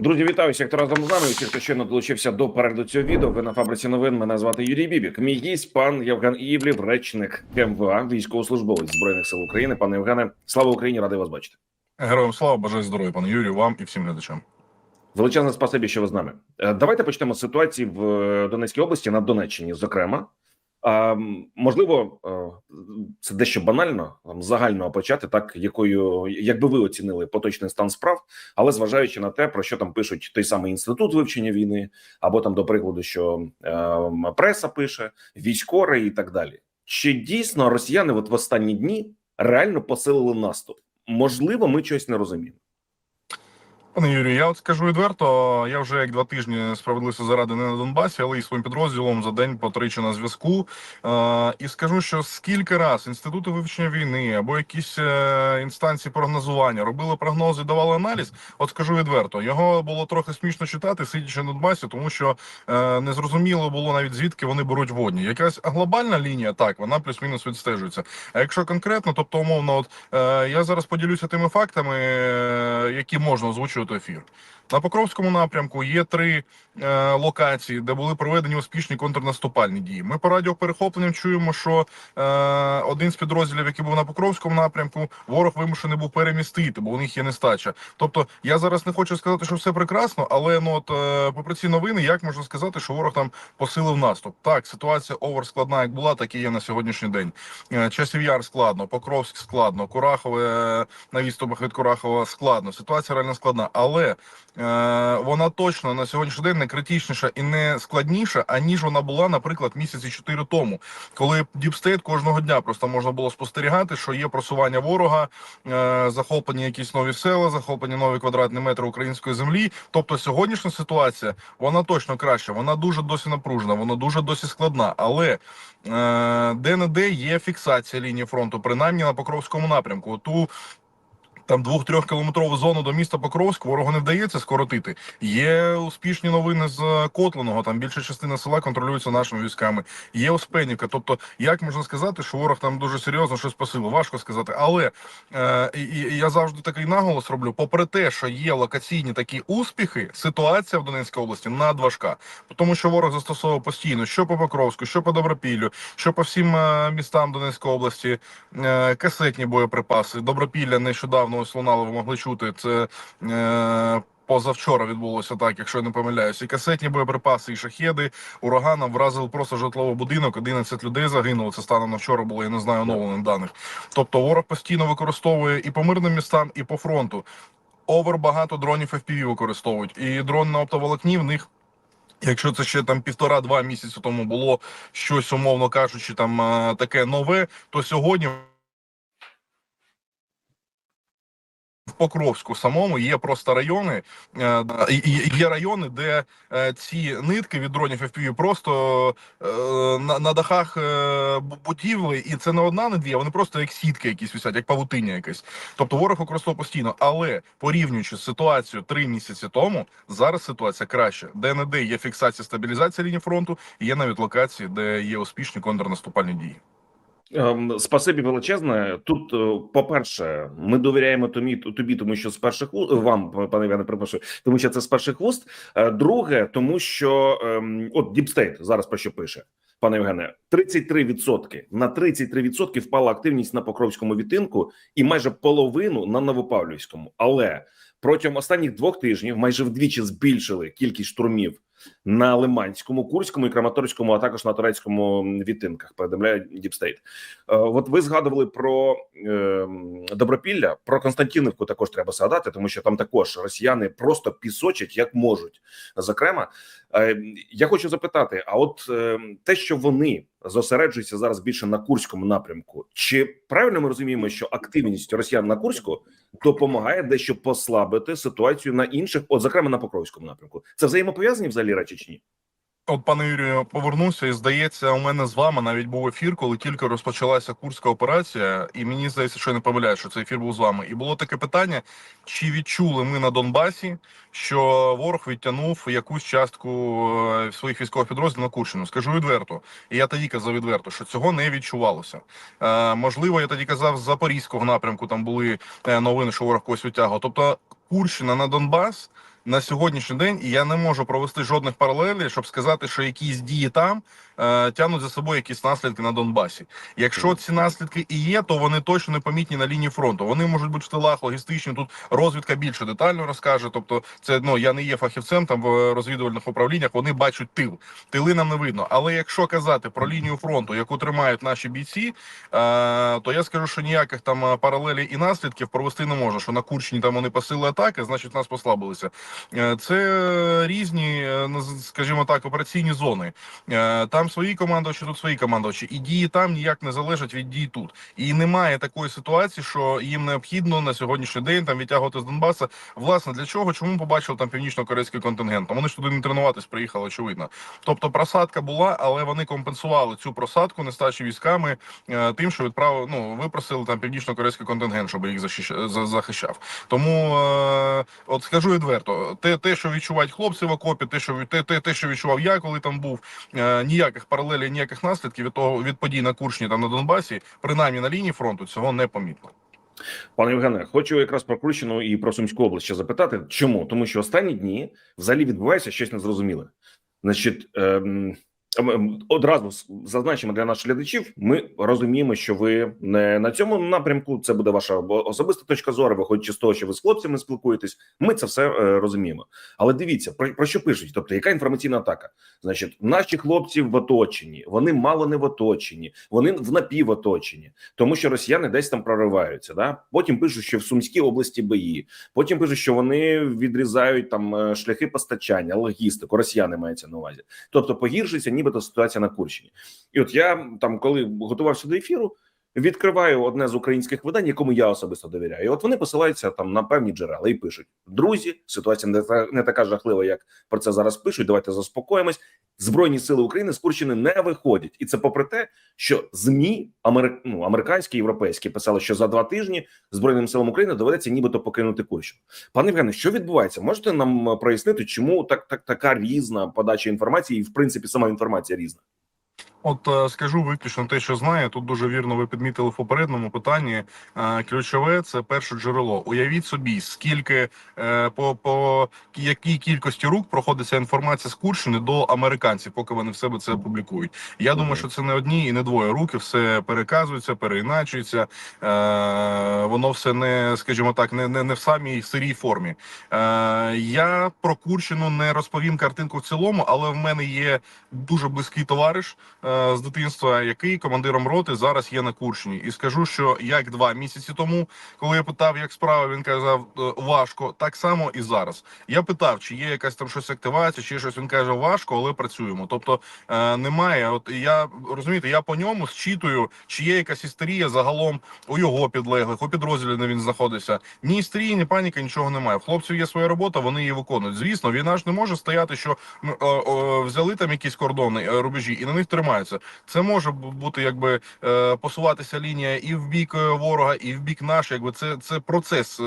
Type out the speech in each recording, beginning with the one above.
Друзі, вітаю всіх, хто разом з нами. Усіх, хто щойно долучився до перегляду цього відео. Ви на фабриці новин. Мене звати Юрій Бібік. Мій гість пан Євген Івлів, речник КМВА, військовослужбовець збройних сил України. Пане Євгене, слава Україні! Радий вас бачити. Героям слава, бажаю здоров'я, пане Юрію, вам і всім глядачам. Величезне спасибі, що ви з нами. Е, Давайте почнемо з ситуації в е, Донецькій області на Донеччині, зокрема. Можливо, е, це дещо банально там, загально почати, так якою якби ви оцінили поточний стан справ, але зважаючи на те, про що там пишуть той самий інститут вивчення війни, або там, до прикладу, що е, преса пише, військори і так далі. Чи дійсно росіяни, от в останні дні, реально посилили наступ? Можливо, ми чогось не розуміємо. Пане Юрію, я от скажу відверто, я вже як два тижні справедливості заради не на Донбасі, але і своїм підрозділом за день по тричі на зв'язку. Е, і скажу, що скільки раз інститути вивчення війни або якісь е, інстанції прогнозування робили прогнози, давали аналіз. От скажу відверто, його було трохи смішно читати, сидячи на Донбасі, тому що е, незрозуміло було навіть звідки вони беруть водні. Якась глобальна лінія, так вона плюс-мінус відстежується. А якщо конкретно, тобто умовно, от е, я зараз поділюся тими фактами, е, які можна озвучувати в ефір. На Покровському напрямку є три е, локації, де були проведені успішні контрнаступальні дії. Ми по радіоперехопленням чуємо, що е, один з підрозділів, який був на Покровському напрямку, ворог вимушений був перемістити, бо у них є нестача. Тобто, я зараз не хочу сказати, що все прекрасно, але ну от е, попри ці новини, як можна сказати, що ворог там посилив наступ? Так, ситуація овер складна, як була, так і є на сьогоднішній день. Е, Часів Яр складно, Покровськ складно, Курахове е, на відступах від Курахова складно. Ситуація реально складна, але вона точно на сьогоднішній день не критичніша і не складніша, аніж вона була, наприклад, місяці чотири тому, коли Діпстейт кожного дня просто можна було спостерігати, що є просування ворога, е, захоплені якісь нові села, захоплені нові квадратні метри української землі. Тобто сьогоднішня ситуація вона точно краща, вона дуже досі напружена, вона дуже досі складна, але е, де не де є фіксація лінії фронту, принаймні на Покровському напрямку. Ту там двох-трьох кілометрову зону до міста Покровськ ворогу не вдається скоротити. Є успішні новини з Котленого. Там більша частина села контролюється нашими військами. Є Успенівка. Тобто, як можна сказати, що ворог там дуже серйозно щось посилив? Важко сказати. Але е, і я завжди такий наголос роблю. Попри те, що є локаційні такі успіхи, ситуація в Донецькій області надважка, тому що ворог застосовував постійно, що по Покровську, що по Добропіллю, що по всім е, містам Донецької області, е, касетні боєприпаси. Добропілля нещодавно ось лунало, ви могли чути. Це е, позавчора відбулося так, якщо я не помиляюсь. І касетні боєприпаси, і шахеди ураганом вразили просто житловий будинок. 11 людей загинуло. Це станом на вчора було, я не знаю оновлених даних. Тобто ворог постійно використовує і по мирним містам, і по фронту. Овер багато дронів FPV використовують. І дрон на оптоволокні в них. Якщо це ще там півтора-два місяці тому було щось, умовно кажучи, там е, таке нове, то сьогодні в Покровську самому є просто райони. е, Є райони, де е, ці нитки від дронів FPV просто е, на, на дахах будівлі, і це не одна, не дві, а вони просто як сітки якісь висять, як павутиння якась. Тобто ворог використовує постійно. Але порівнюючи з ситуацією три місяці тому, зараз ситуація краща. Де не де є фіксація стабілізація лінії фронту, і є навіть локації, де є успішні контрнаступальні дії. Ем, Спасибі величезне. Тут, е, по-перше, ми довіряємо тобі, тобі, тому що з перших вуст, вам, пане Іване, перепрошую, тому що це з перших вуст. Е, Друге, тому що ем, от Діпстейт зараз про що пише, пане Євгене, 33% на 33% впала активність на Покровському відтинку і майже половину на Новопавлівському. Але протягом останніх двох тижнів майже вдвічі збільшили кількість штурмів на Лиманському, Курському і Краматорському, а також на турецькому відтинках. Повідомляє Діпстейт. От ви згадували про е, Добропілля, про Константинівку також треба згадати, тому що там також росіяни просто пісочать як можуть. Зокрема, е, я хочу запитати: а от е, те, що вони зосереджуються зараз більше на Курському напрямку, чи правильно ми розуміємо, що активність росіян на Курську допомагає дещо послабити ситуацію на інших, от зокрема на Покровському напрямку? Це взаємопов'язані взагалі речі чи ні? От, пане Юрію, повернувся, і здається, у мене з вами навіть був ефір, коли тільки розпочалася курська операція, і мені здається, що я не помиляю, що цей ефір був з вами. І було таке питання: чи відчули ми на Донбасі, що ворог відтягнув якусь частку е, своїх військових підрозділів на Курщину? Скажу відверто, і я тоді казав відверто, що цього не відчувалося. Е, можливо, я тоді казав з запорізького напрямку. Там були е, новини, що ворог когось відтягував. Тобто, Курщина на Донбас на сьогоднішній день, і я не можу провести жодних паралелей, щоб сказати, що якісь дії там е, тягнуть за собою якісь наслідки на Донбасі. Якщо ці наслідки і є, то вони точно не помітні на лінії фронту. Вони можуть бути в тилах логістичні. Тут розвідка більше детально розкаже. Тобто, це ну я не є фахівцем там в розвідувальних управліннях. Вони бачать тил. Тили нам не видно. Але якщо казати про лінію фронту, яку тримають наші бійці, е, то я скажу, що ніяких там е, паралелей і наслідків провести не можна. Що на Курщині там вони посили атаки, значить нас послабилися. Е, Це різні, е, скажімо так, операційні зони. Е, Там свої командувачі, тут свої командувачі, і дії там ніяк не залежать від дій тут. І немає такої ситуації, що їм необхідно на сьогоднішній день там відтягувати з Донбаса. Власне, для чого? Чому побачили там північно-корейський контингент? Там Вони ж туди не тренуватись приїхали, очевидно. Тобто просадка була, але вони компенсували цю просадку нестачі військами е, тим, що відправили, ну випросили там північно-корейський контингент, щоб їх захищав. Тому е, от скажу відверто, те, те, що відчувають хлопці в окопі, те, що те, те, те, що відчував я, коли там був, е, ніяких паралелей, ніяких наслідків від того від подій на Курщині та на Донбасі, принаймні на лінії фронту, цього не помітно. Пане Євгене, хочу якраз про Курщину і про Сумську область ще запитати. Чому? Тому що останні дні взагалі відбувається щось незрозуміле. Значить, ем, одразу зазначимо для наших глядачів. Ми розуміємо, що ви не на цьому напрямку. Це буде ваша особиста точка зору. Виходячи з того, що ви з хлопцями спілкуєтесь. Ми це все е, розуміємо. Але дивіться про, про що пишуть. Тобто, яка інформаційна атака? Значить, наші хлопці в оточенні, вони мало не в оточенні, вони в напівоточенні тому що росіяни десь там прориваються. Да? Потім пишуть, що в Сумській області бої. Потім пишуть, що вони відрізають там е, шляхи постачання, логістику. Росіяни мається на увазі. Тобто погіршується, нібито ситуація на Курщині. І от я там, коли готувався до ефіру, відкриваю одне з українських видань, якому я особисто довіряю. І от вони посилаються там на певні джерела і пишуть: друзі, ситуація не та не така жахлива, як про це зараз пишуть. Давайте заспокоїмось. Збройні сили України з Курщини не виходять, і це попри те, що змі Амери... ну, американські європейські писали, що за два тижні збройним силам України доведеться нібито покинути Курщину. Пане Євгене, що відбувається? Можете нам е, прояснити, чому так, так така різна подача інформації, і в принципі сама інформація різна? От е, скажу виключно те, що знаю. Тут дуже вірно ви підмітили в попередньому питанні. Е, Ключове це перше джерело. Уявіть собі, скільки е, по, по якій кількості рук проходиться інформація з Курщини до американців, поки вони в себе це публікують. Я думаю, що це не одні і не двоє руки. Все переказується, переіначується. Воно все не, скажімо так, не, не, не в самій сирій формі. Я про Курщину не розповім картинку в цілому, але в мене є дуже близький товариш з дитинства, який командиром роти зараз є на Курщині. І скажу, що як два місяці тому, коли я питав, як справа, він казав е, важко. Так само і зараз. Я питав, чи є якась там щось активація, чи щось. Він каже, важко, але працюємо. Тобто е, немає. От я розумієте, я по ньому зчитую, чи є якась істерія загалом у його підлеглих, у підрозділі, де він знаходиться. Ні істерії, ні паніки, нічого немає. В хлопців є своя робота, вони її виконують. Звісно, війна ж не може стояти, що е, е, взяли там якісь кордони, е, рубежі, і на них тримаються. Це може бути якби е, посуватися лінія і в бік е, ворога, і в бік наш. Якби це, це процес.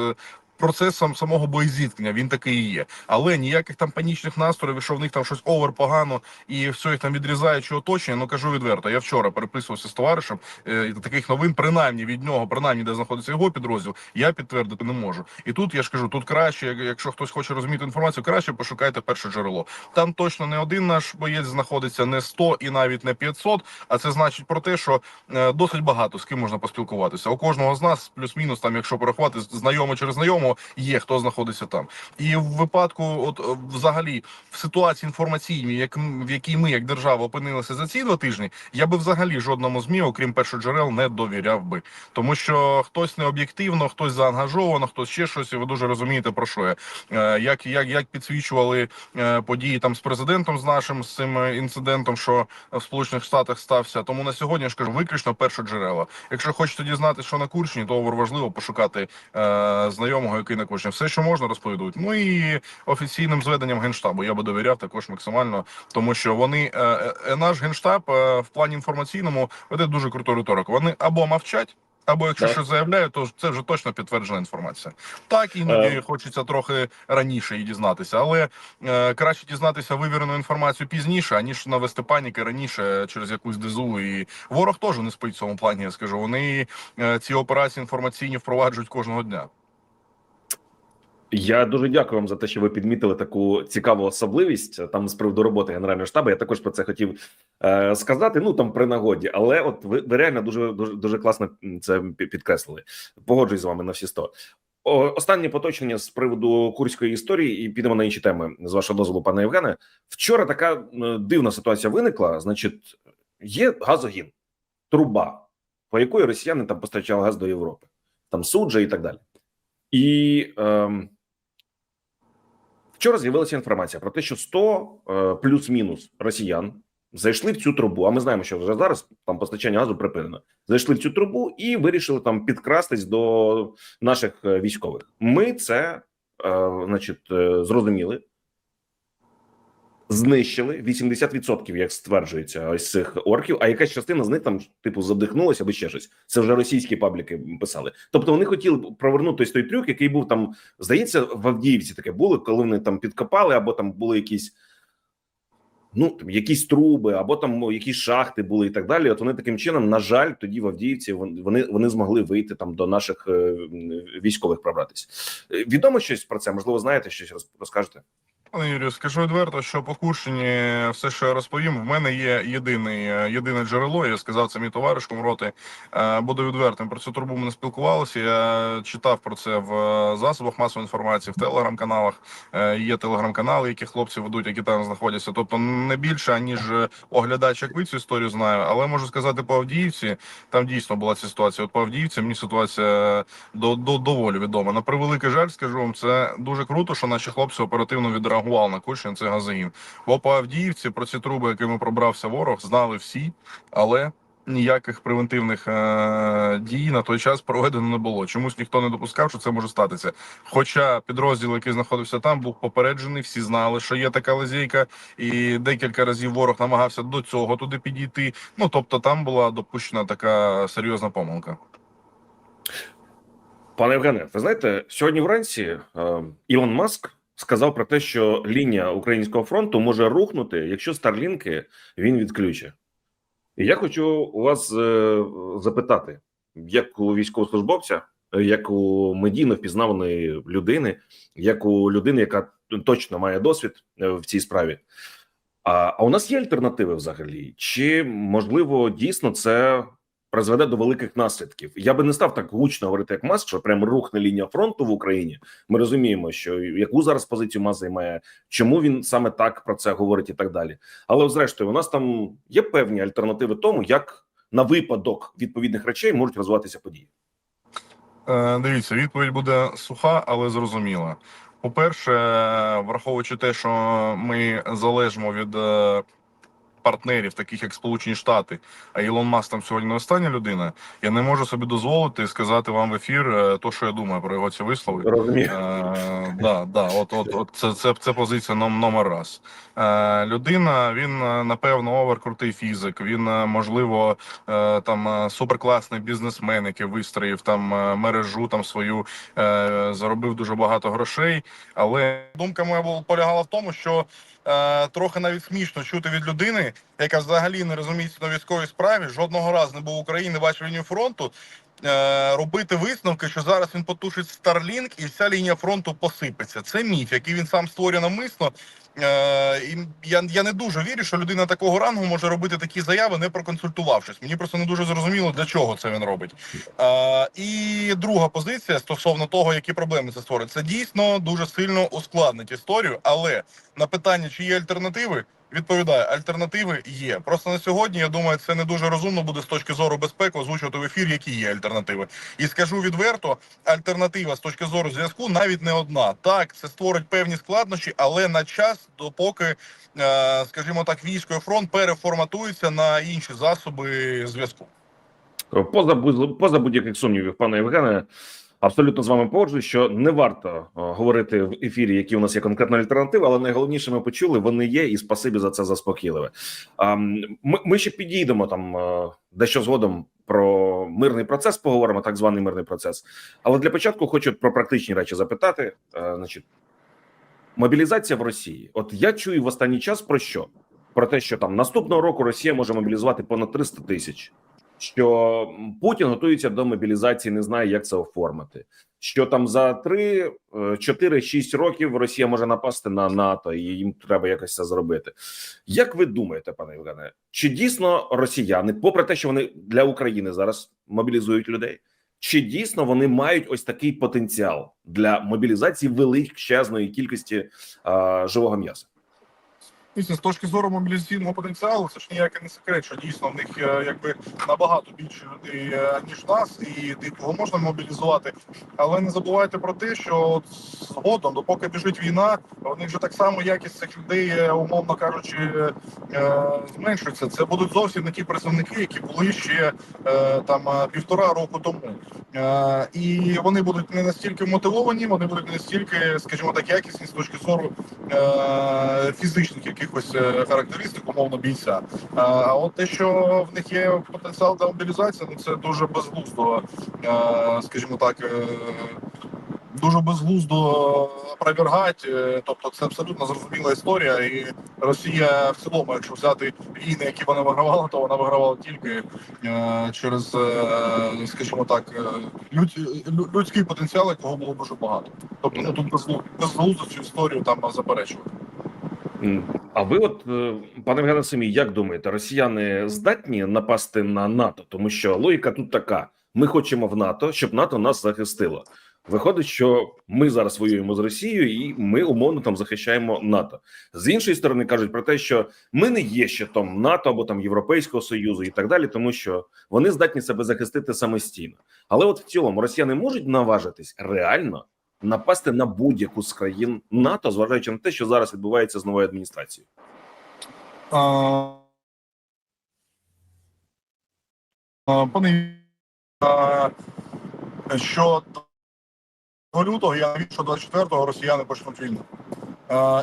Процес сам самого боєзіткнення він такий і є, але ніяких там панічних настроїв, що в них там щось овер погано і все їх там відрізають чи оточення. Ну кажу відверто. Я вчора переписувався з товаришем е, таких новин, принаймні від нього, принаймні де знаходиться його підрозділ, я підтвердити не можу. І тут я ж кажу, тут краще, якщо хтось хоче розуміти інформацію, краще пошукайте перше джерело. Там точно не один наш боєць знаходиться, не 100 і навіть не 500, А це значить про те, що е, досить багато з ким можна поспілкуватися. У кожного з нас, плюс-мінус, там, якщо порахувати знайомо через знайомого, є хто знаходиться там. І в випадку, от е, взагалі, в ситуації інформаційній, як в якій ми, як держава, опинилися за ці два тижні, я би взагалі жодному змі, окрім першоджерел, не довіряв би, тому що хтось не об'єктивно, хтось заангажовано, хтось ще щось. І ви дуже розумієте про що я. Е, Як як, як підсвічували е, події там з президентом, з нашим з цим інцидентом, що в Сполучених Штатах стався. Тому на сьогодні я ж кажу виключно першоджерела. Якщо хочете дізнатися, що на Курщині, то важливо пошукати е, знайомого, який на Курщині. Все, що можна, розповідуть. Ну і офіційним зведенням генштабу я би довіряв також максимально, тому що вони е, е, наш генштаб е, в плані інформаційному веде дуже круту риторику. Вони або мовчать. Або якщо Так. щось заявляють, то це вже точно підтверджена інформація. Так іноді Е. хочеться трохи раніше її дізнатися, але е, краще дізнатися вивірену інформацію пізніше, аніж навести паніки раніше через якусь дезу. І ворог теж не спить в цьому плані. Я скажу. Вони е, ці операції інформаційні впроваджують кожного дня. Я дуже дякую вам за те, що ви підмітили таку цікаву особливість е, там з приводу роботи генерального штабу. Я також про це хотів е, сказати. Ну там при нагоді, але от ви, ви реально дуже дуже дуже класно це підкреслили. Погоджуюсь з вами на всі сто. Останнє поточення з приводу курської історії, і підемо на інші теми з вашого дозволу, пане Євгене. Вчора така е, дивна ситуація виникла. Значить, є газогін, труба, по якої росіяни там постачали газ до Європи, там суджа і так далі. І ем, вчора з'явилася інформація про те, що 100 е, плюс-мінус росіян зайшли в цю трубу. А ми знаємо, що вже зараз там постачання газу припинено. Зайшли в цю трубу і вирішили там підкрастись до наших е, військових. Ми це, е, значить, зрозуміли. Знищили 80%, як стверджується, ось цих орків. А якась частина з них там, типу, задихнулася або ще щось. Це вже російські пабліки писали. Тобто вони хотіли провернути той трюк, який був там, здається, в Авдіївці таке було, коли вони там підкопали, або там були якісь. Ну, там якісь труби, або там ну, якісь шахти були і так далі. От вони таким чином, на жаль, тоді в Авдіївці вони вони змогли вийти там до наших е, військових пробратись. Е, Відомо щось про це? Можливо, знаєте щось роз- розкажете? Пане Юрію, скажу відверто, що по Курщині все, що розповім, в мене є єдиний, е, єдине джерело. Я сказав це мій товариш комроти. Е, Буду відвертим. Про цю трубу ми не спілкувалися. Я читав про це в е, засобах масової інформації, в телеграм-каналах. Е, Є телеграм-канали, які хлопці ведуть, які там знаходяться. Тобто не більше ніж оглядач, як ви цю історію знаю. Але можу сказати по Авдіївці. Там дійсно була ця ситуація. От по Авдіївці мені ситуація до, до доволі відома. На превеликий жаль, скажу вам, це дуже круто, що наші хлопці оперативно відреагували на Курщин, це газогін. Бо по Авдіївці про ці труби, якими пробрався ворог, знали всі, але ніяких превентивних е- дій на той час проведено не було. Чомусь ніхто не допускав, що це може статися. Хоча підрозділ, який знаходився там, був попереджений, всі знали, що є така лазейка, і декілька разів ворог намагався до цього туди підійти. Ну тобто, там була допущена така серйозна помилка. Пане Євгене, ви знаєте, сьогодні вранці е, Ілон Маск сказав про те, що лінія українського фронту може рухнути, якщо старлінки він відключить. І я хочу у вас е, запитати, як у військовослужбовця, як у медійно впізнаваної людини, як у людини, яка точно має досвід е, в цій справі. А, а у нас є альтернативи взагалі? Чи можливо дійсно це призведе до великих наслідків. Я би не став так гучно говорити, як Маск, що прям рухне лінія фронту в Україні. Ми розуміємо, що яку зараз позицію Маск займає, чому він саме так про це говорить і так далі. Але, зрештою, у нас там є певні альтернативи тому, як на випадок відповідних речей можуть розвиватися події. Е, Дивіться, відповідь буде суха, але зрозуміла. По-перше, враховуючи те, що ми залежимо від е, партнерів, таких як Сполучені Штати, а Ілон Маск там сьогодні не остання людина, я не можу собі дозволити сказати вам в ефір е, то, що я думаю про його ці вислови. Розумію. Е, да, да, от, от, от це, це, це позиція ном, номер раз. Е, людина, він е, напевно оверкрутий фізик. Він е, можливо е, там суперкласний бізнесмен, який вистроїв там мережу там свою, е, заробив дуже багато грошей. Але думка моя була полягала в тому, що трохи навіть смішно чути від людини, яка взагалі не розуміється на військовій справі, жодного разу не був в Україні, не бачив лінію фронту. Е, Робити висновки, що зараз він потушить Starlink і вся лінія фронту посипеться. Це міф, який він сам створює навмисно. Е, і я, я не дуже вірю, що людина такого рангу може робити такі заяви, не проконсультувавшись. Мені просто не дуже зрозуміло, для чого це він робить. Е, і друга позиція стосовно того, які проблеми це створить, це дійсно дуже сильно ускладнить історію. Але на питання, чи є альтернативи, відповідаю, альтернативи є. Просто на сьогодні я думаю, це не дуже розумно буде з точки зору безпеки озвучувати в ефір, які є альтернативи. І скажу відверто, альтернатива з точки зору зв'язку навіть не одна. Так, це створить певні складнощі, але на час, допоки, е, скажімо так, військо і фронт переформатується на інші засоби зв'язку. Поза поза будь-яких сумнівів, пане Євгене, абсолютно з вами погоджуюсь, що не варто е, говорити в ефірі, які у нас є конкретна альтернатива, але найголовніше ми почули, вони є, і спасибі за це заспокійливе. Ми, ми ще підійдемо там е, дещо згодом про мирний процес, поговоримо, так званий мирний процес. Але для початку хочу про практичні речі запитати. Е, Значить, мобілізація в Росії. От я чую в останній час про що? Про те, що там наступного року Росія може мобілізувати понад 300 тисяч. Що Путін готується до мобілізації, не знає, як це оформити. Що там за 3, 4, 6 років Росія може напасти на НАТО, і їм треба якось це зробити. Як ви думаєте, пане Євгене, чи дійсно росіяни, попри те, що вони для України зараз мобілізують людей, чи дійсно вони мають ось такий потенціал для мобілізації величезної кількості а, живого м'яса? Дійсно, з точки зору мобілізаційного потенціалу, це ж ніякий не секрет, що дійсно в них якби набагато більше людей е, ніж нас, і типу кого можна мобілізувати. Але не забувайте про те, що згодом, допоки біжить війна, в них же так само якість цих людей, е, умовно кажучи, е, зменшується. Це будуть зовсім не ті призовники, які були ще там півтора року тому. І вони будуть не настільки мотивовані, вони будуть не настільки, скажімо так, якісні з точки зору фізичних якихось е, характеристик, умовно бійця. А от те, що в них є потенціал для мобілізації, ну це дуже безглуздо, е, скажімо так. е, Дуже безглуздо опровергати, Е, тобто це абсолютно зрозуміла історія, і Росія в цілому, якщо взяти війни, які вона вигравала, то вона вигравала тільки через, скажімо так, людь, людський потенціал, якого було дуже багато. Тобто, ну тут безглу- безглуздо цю історію там заперечувати. А ви, от е, пане Євгене Самі, як думаєте, росіяни здатні напасти на НАТО? Тому що логіка тут така: ми хочемо в НАТО, щоб НАТО нас захистило. Виходить, що ми зараз воюємо з Росією, і ми умовно там захищаємо НАТО. З іншої сторони кажуть про те, що ми не є щитом НАТО або там Європейського союзу і так далі, тому що вони здатні себе захистити самостійно. Але от в цілому росіяни можуть наважитись реально напасти на будь-яку з країн НАТО, зважаючи на те, що зараз відбувається з новою адміністрацією. Пане що лютого я навіть, що 24-го росіяни почнуть війну.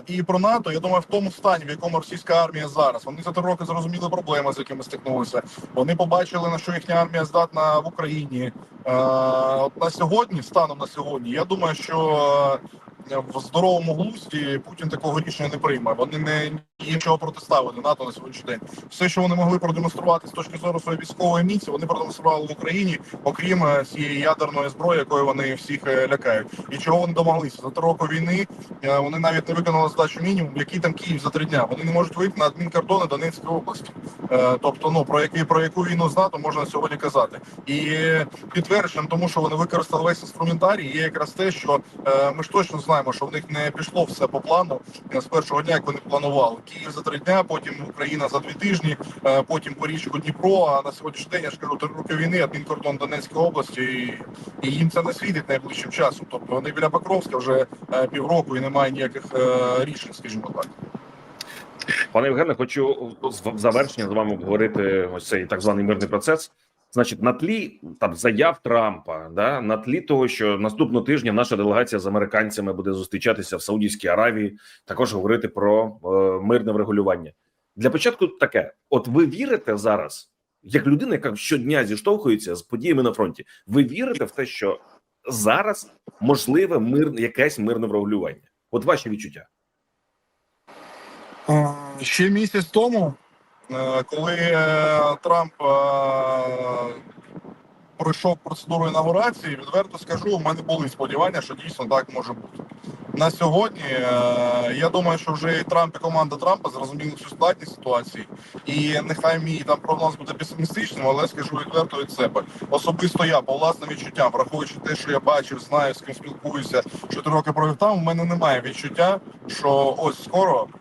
І про НАТО, я думаю, в тому стані, в якому російська армія зараз. Вони за три роки зрозуміли проблеми, з якими стикнулися. Вони побачили, на що їхня армія здатна в Україні. От на сьогодні, станом на сьогодні, я думаю, що в здоровому глузді Путін такого рішення не прийме. Вони не є чого протиставити НАТО на сьогоднішній день. Все, що вони могли продемонструвати з точки зору своєї військової міці, вони продемонстрували в Україні, окрім е, цієї ядерної зброї, якою вони всіх е, лякають. І чого вони домоглися за три роки війни? е, Вони навіть не виконали задачу мінімум, який там Київ за три дня. Вони не можуть вийти на адмінкордони Донецької області. Тобто, ну про який про яку війну з НАТО можна сьогодні казати, і підтвердженням тому, що вони використали весь інструментарій, є якраз те, що ми ж точно знаємо, що в них не пішло все по плану е, з першого дня, як вони планували. Київ за три дня, потім Україна за дві тижні, е, потім по річку Дніпро. А на сьогоднішній день я ж кажу, три роки війни, адмінкордон Донецької області, і, і їм це не світить найближчим часом. Тобто вони біля Покровська вже е, півроку і немає ніяких рішень, скажімо так. Пане Євгене, хочу в завершення з вами обговорити ось цей так званий мирний процес. Значить, на тлі там заяв Трампа, да на тлі того, що наступного тижня наша делегація з американцями буде зустрічатися в Саудівській Аравії, також говорити про е, мирне врегулювання. Для початку таке: от ви вірите зараз, як людина, яка щодня зіштовхується з подіями на фронті, ви вірите в те, що зараз можливе мир, якесь мирне врегулювання? От ваші відчуття. Е, Ще місяць тому, коли е, Трамп е, пройшов процедуру інаугурації, відверто скажу, у мене були сподівання, що дійсно так може бути. На сьогодні е, я думаю, що вже і Трамп і команда Трампа зрозуміли всю складність ситуації. І нехай мій там прогноз буде песимістичним, але скажу відверто від себе. Особисто я по власним відчуттям, враховуючи те, що я бачив, знаю, з ким спілкуюся, чотири роки провів там. У мене немає відчуття, що ось скоро е,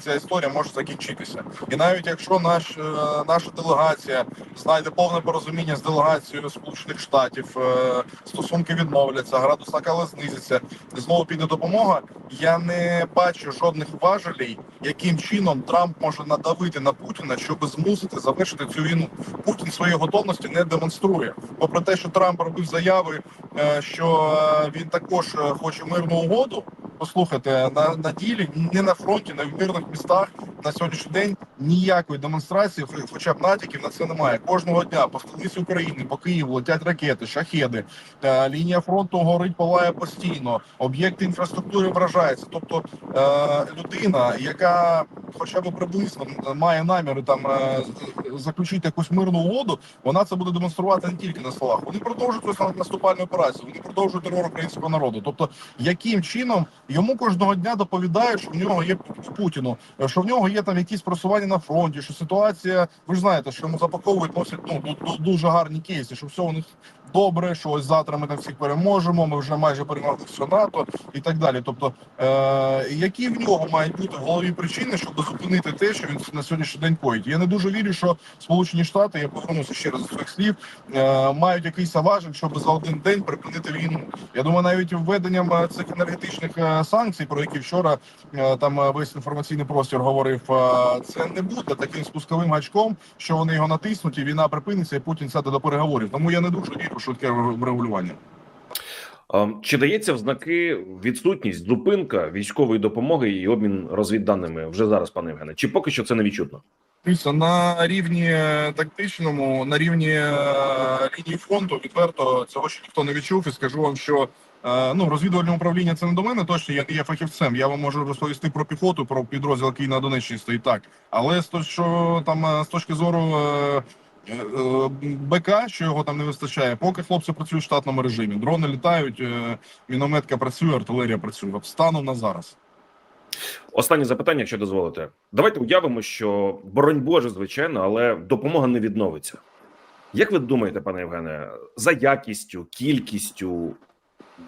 ця історія може закінчитися. І навіть якщо наш, е, наша делегація знайде повне порозуміння з делегацією Сполучених Штатів, е, стосунки відновляться, градус накали знизиться, знову піде допомога. Я не бачу жодних важелей, яким чином Трамп може надавити на Путіна, щоб змусити завершити цю війну. Путін своєї готовності не демонструє. Попри те, що Трамп робив заяви, е, що е, він також е, хоче мирну угоду. Послухайте, на, на ділі не на фронті, не в мирних містах на сьогоднішній день ніякої демонстрації, хоча б натяків на це немає. Кожного дня по столиці України, по Києву летять ракети, шахеди. Е, лінія фронту горить, палає постійно. Об'єкти інфраструктури вражаються. Тобто е, людина, яка хоча б приблизно має наміри там е, заключити якусь мирну угоду, вона це буде демонструвати не тільки на словах. Вони продовжують наступальну операцію, вони продовжують терор українського народу. Тобто, яким чином йому кожного дня доповідають, що в нього є Путіну, що в нього є там якісь просування на фронті, що ситуація, ви ж знаєте, що йому запаковують носять ну ду- ду- дуже гарні кейси, що все у них добре, що ось завтра ми там всіх переможемо. Ми вже майже перемогли все НАТО і так далі. Тобто, е, які в нього мають бути в голові причини, щоб зупинити те, що він на сьогоднішній день коїть? Я не дуже вірю, що Сполучені Штати, я повернуся ще раз до своїх слів, е, мають якийсь важель, щоб за один день припинити війну. Я думаю, навіть введенням е, цих енергетичних е, санкцій, про які вчора е, там е, весь інформаційний простір говорив, е, це не буде таким спусковим гачком, що вони його натиснуть, і війна припиниться, і Путін сяде до переговорів. Тому я не дуже вірю в швидке врегулювання. Чи дається в знаки відсутність, зупинка військової допомоги і обмін розвідданими вже зараз, пане Євгене? Чи поки що це не відчутно? На рівні е, тактичному, на рівні е, лінії фронту, відверто цього ще ніхто не відчув, і скажу вам, що е, ну розвідувальне управління це не до мене. Точно я не є фахівцем. Я вам можу розповісти про піхоту, про підрозділ, який на Донеччині стоїть так. Але з то, що там з точки зору БК, що його там не вистачає, поки хлопці працюють в штатному режимі. Дрони літають, е, мінометка працює, артилерія працює. Станом на зараз. Останнє запитання, якщо дозволите. Давайте уявимо, що боронь Боже, звичайно, але допомога не відновиться. Як ви думаєте, пане Євгене, за якістю, кількістю,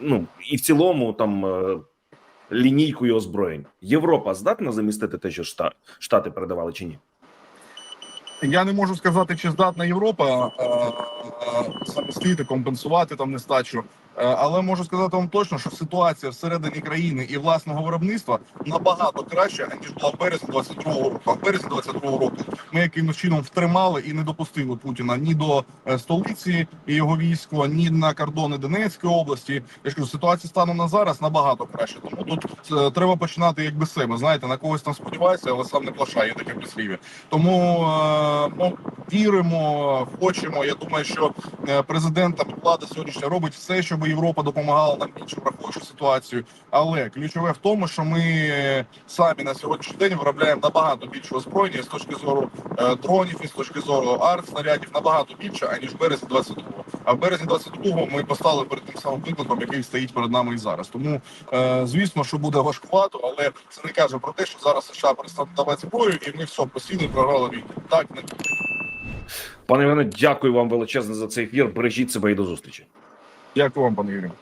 ну і в цілому там е, лінійкою озброєнь, Європа здатна замістити те, що Шта- Штати передавали чи ні? Я не можу сказати, чи здатна Європа е, е, замістити, компенсувати там нестачу. Е, але можу сказати вам точно, що ситуація всередині країни і власного виробництва набагато краще ніж була в березні 22-го року. А в березні 22-го року ми якимось чином втримали і не допустили Путіна ні до е, столиці і його війська, ні на кордони Донецької області. Я кажу, ситуація станом на зараз набагато краще. Тому тут е, треба починати якби себе. Знаєте, на когось там сподівається, але сам не плашає таке прислів'я. Тому ну, віримо, хочемо. Я думаю, що президент та влада сьогоднішня робить все, щоб Європа допомагала нам більше враховуючи ситуацію. Але ключове в тому, що ми самі на сьогоднішній день виробляємо набагато більше озброєння з точки зору е, дронів і з точки зору арт снарядів набагато більше аніж в березні 22-го. А в березні 22-го ми постали перед тим самим викликом, який стоїть перед нами і зараз. Тому е, звісно, що буде важкувато, але це не каже про те, що зараз США перестануть давати зброю, і ми все посіли програли війну. Так не. Пане Євгене, дякую вам величезне за цей ефір. Бережіть себе і до зустрічі. Дякую вам, пане Юрію.